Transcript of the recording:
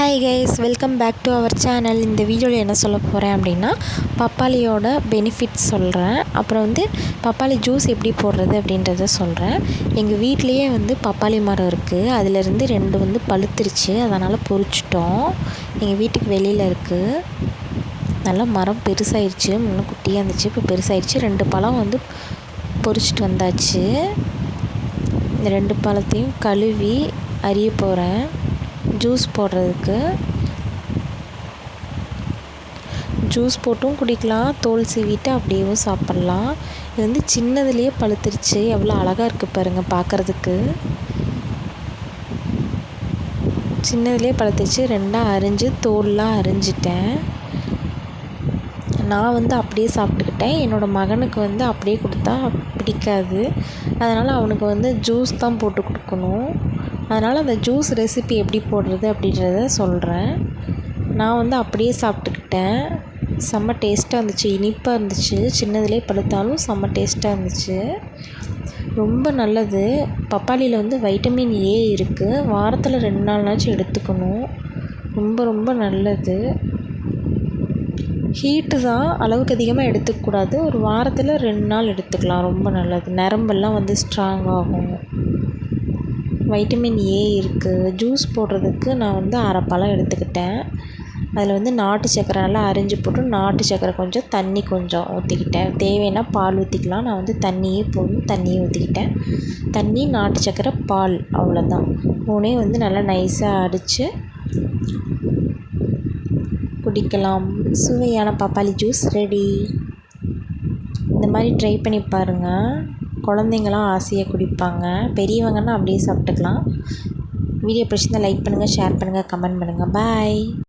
Hi guys welcome back to our channel இந்த வீடியோவில் என்ன சொல்ல போகிறேன் அப்படின்னா பப்பாளியோட பெனிஃபிட்ஸ் சொல்கிறேன் அப்புறம் வந்து பப்பாளி ஜூஸ் எப்படி போடுறது அப்படின்றத சொல்கிறேன் எங்கள் வீட்லேயே வந்து பப்பாளி மரம் இருக்குது அதிலிருந்து ரெண்டு வந்து பழுத்துருச்சு. அதனால் பொறிச்சிட்டோம். எங்கள் வீட்டுக்கு வெளியில் இருக்குது நல்லா மரம் பெருசாகிடுச்சு முன்ன குட்டியாக இருந்துச்சு. இப்போ பெருசாகிடுச்சு ரெண்டு பழம் வந்து பொறிச்சிட்டு வந்தாச்சு. இந்த ரெண்டு பழத்தையும் கழுவி அறிய போகிறேன் ஜூஸ் போடுறதுக்கு. ஜூஸ் போட்டும் குடிக்கலாம். தோல் சீவிட்டு அப்படியேவும் சாப்பிட்லாம். இது வந்து சின்னதுலேயே பழுத்துருச்சு. எவ்வளோ அழகாக இருக்குது பாருங்கள் பார்க்குறதுக்கு. சின்னதுலேயே பழுத்துருச்சு. ரெண்டாக அரிஞ்சு தோல்லாம் அரிஞ்சிட்டேன். நான் வந்து அப்படியே சாப்பிட்டுக்கிட்டேன். என்னோடய மகனுக்கு வந்து அப்படியே கொடுத்தா பிடிக்காது. அதனால் அவனுக்கு வந்து ஜூஸ் தான் போட்டு கொடுக்கணும். அதனால் அந்த ஜூஸ் ரெசிபி எப்படி போடுறது அப்படின்றத சொல்கிறேன் நான் வந்து அப்படியே சாப்பிட்டுக்கிட்டேன். செம்ம டேஸ்ட்டாக இருந்துச்சு. இனிப்பாக இருந்துச்சு. சின்னதுலேயே பழுத்தாலும் செம்ம டேஸ்ட்டாக இருந்துச்சு. ரொம்ப நல்லது. பப்பாளியில் வந்து வைட்டமின் ஏ இருக்குது வாரத்தில் ரெண்டு நாள்னாச்சும் எடுத்துக்கணும். ரொம்ப ரொம்ப நல்லது. ஹீட்டு தான் அளவுக்கு அதிகமாக எடுத்துக்கக்கூடாது. ஒரு வாரத்தில் ரெண்டு நாள் எடுத்துக்கலாம். ரொம்ப நல்லது. நரம்பெல்லாம் வந்து ஸ்ட்ராங் ஆகும். வைட்டமின் ஏ இருக்குது ஜூஸ் போடுறதுக்கு நான் வந்து அரை பழம் எடுத்துக்கிட்டேன். அதில் வந்து நாட்டு சக்கரை நல்லா அரிஞ்சு போட்டு நாட்டு சக்கரை கொஞ்சம் தண்ணி கொஞ்சம் ஊற்றிக்கிட்டேன் தேவைன்னா பால் ஊற்றிக்கலாம் நான் வந்து தண்ணியே போதும். தண்ணியே ஊற்றிக்கிட்டேன் தண்ணி நாட்டு சக்கரை பால் அவ்வளோதான் மூணையும் வந்து நல்லா நைஸாக அடித்து குடிக்கலாம். சுவையான பப்பாளி ஜூஸ் ரெடி இந்த மாதிரி ட்ரை பண்ணி பாருங்கள் குழந்தைங்களாம் ஆசையாக குடிப்பாங்க. பெரியவங்கன்னா அப்படியே சாப்பிட்டுக்கலாம். வீடியோ பிடிச்சிருந்தால் லைக் பண்ணுங்கள் ஷேர் பண்ணுங்கள் கமெண்ட் பண்ணுங்கள் பாய்